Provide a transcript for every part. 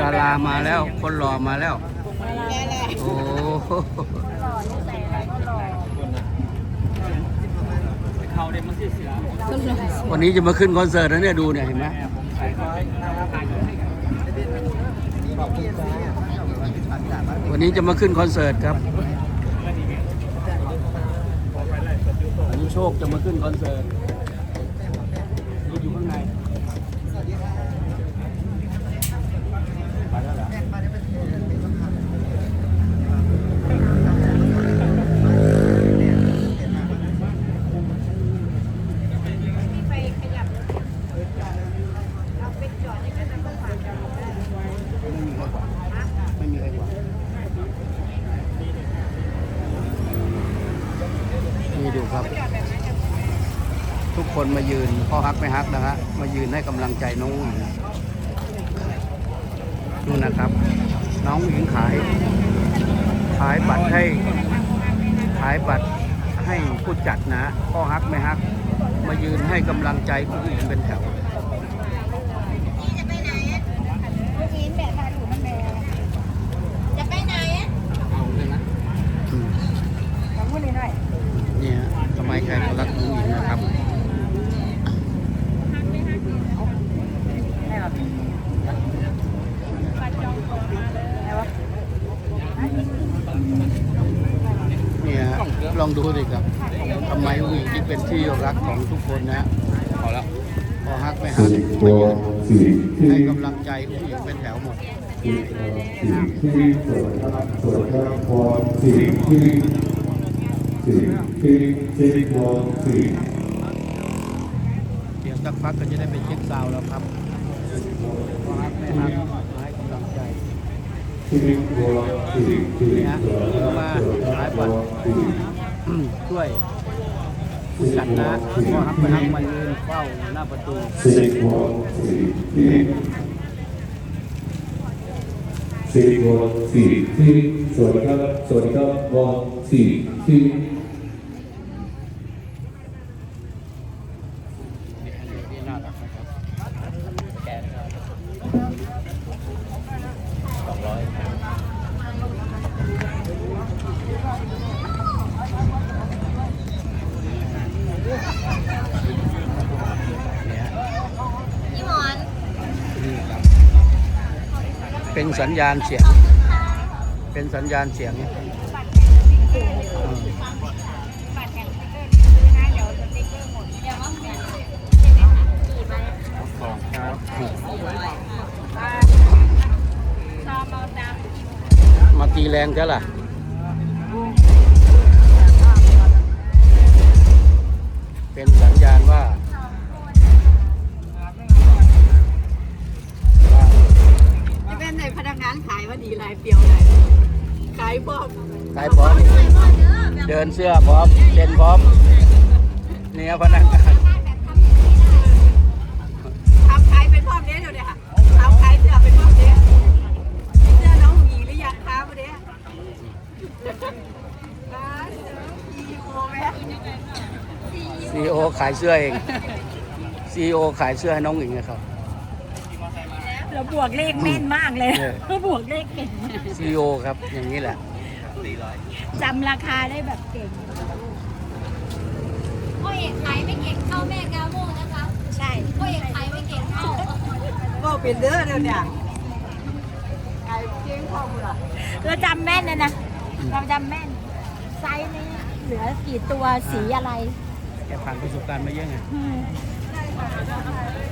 ดารามาแล้ว คนหล่อมาแล้ว โอ้โหวันนี้จะมาขึ้นคอนเสิร์ตแล้วเนี่ยดูเนี่ยเห็นไหมวันนี้จะมาขึ้นคอนเสิร์ตครับวันนี้โชคจะมาขึ้นคอนเสิร์ตนี่อยู่ข้างในไปแล้วเหรอ ไม่มีใครกว่าไม่มีใครกว่า นี่ครับ ทุกคนมายืนพ่อฮักไม่ฮักนะฮะมายืนให้กำลังใจน้องหญิงนู่นนะครับ น้องหญิงขาย ขายบัตรให้ ขายบัตรให้ผู้จัดนะพ่อฮักไม่ฮัก มายืนให้กำลังใจผู้หญิงเป็นแถว จะไปไหนอะลูกอินแบกพาถูมันแบกจะไปไหนอะ อืม ของพวกนี้หน่อย เนี่ยทำไมใครเขารักผู้หญิงนะครับ ให้เราไหนวะ เนี่ยฮะ ลองดูสิครับทำไมผู้หญิงที่เป็นที่รักของทุกคนนะพอแล้วพอฮักไม่ฮักมาตัวยืนสี่ที่ให้กำลังใจผู้หญิงเป็นแถวหมดสี่ที่สวยครับสวยครับพอสี่ที่สี่ที่สี่พอสี่เดี๋ยวสักพักก็จะได้ไปเช็คซาวด์แล้วครับพอฮักไม่ฮักมาให้กำลังใจที่พอสี่ที่นี่ฮะสวยครับมายคหลายบพบัอตรสี่ ช่วยผู้จัดนะก็รับไม่ฮักมายืนเฝ้าหน้าประตูสี่พอสี่ที่สี่พอสี่ที่สวยครับสวยครับวอสี่ที่น่ารักนะครับแกนะครับสองร้อยเนี่ย พี่หมอน นี่ครับ เป็นสัญญาณเสียง เป็นสัญญาณเสียงมของครับมาตีแรงใช่ล่ะ ลายเปียวเลยขายบอกขายพร้อม เดินเสื้อพร้อมเต้นพร้อมเนี่ยพนักงานทำขายเป็นพ่อเนี้ยเดี๋ยวเนี่ยค่ะทำขายเสื้อเป็นพ่อเนี้ยเสื้อน้องหญิงหรือยังคะวันนี้ร้านอีโอไหมซีโอขายเสื้อเองซีโอขายเสื้อให้น้องหญิงนะครับ แล้วบวกเลขแม่นมากเลยเออก็บวกเลขเก่งซีโอครับ อย่างนี้แหละจำราคาได้แบบเก่ง พ่อเอกขายไม่เก่งเท่าแม่กาโมนะคะใช่ พ่อเอกขายไม่เก่งเท่าก็เป็นเด้อเดี๋ยวเนี่ยขายเก่งเข้าหมดละเราจำแม่นเลยนะ เราจำแม่น ไซส์นี้เหลือกี่ตัวสีอะไร แกผ่านประสบการณ์มาเยอะไง อืมตะกี้ถ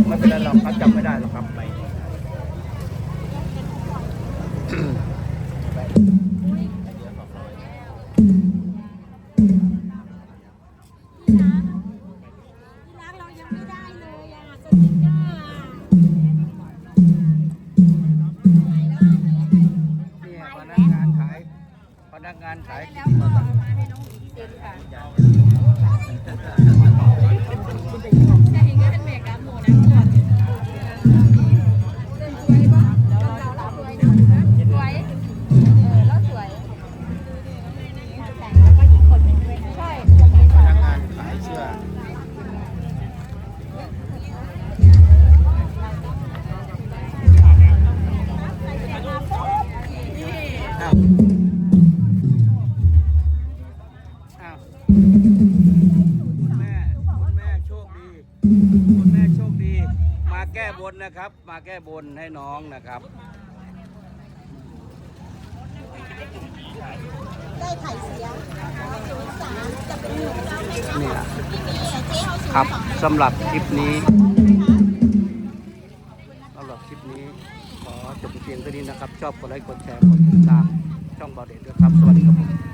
นี่เลยครับไม่เป็นไรหรอกครับจำไม่ได้หรอกครับ นักงานขายแล้วก็เอามาให้น้องหมีเซ็นค่ะจะเห็นก็เป็นเมกาโมนะก่อน แก้บนนะครับ มาแก้บนให้น้องนะครับได้ไข่เสียศูนย์สามจะเป็นหนึ่งเก้าให้นะนี่แหละที่มีเจ๊เอาศูนย์ครับสองสำหรับคลิปนี้สำหรับคลิปนี้ ขอจบเพียงเท่านี้นะครับ ชอบกดไลค์กดแชร์กดติดตามช่องบอเด็ดด้วยครับ สวัสดีครับผม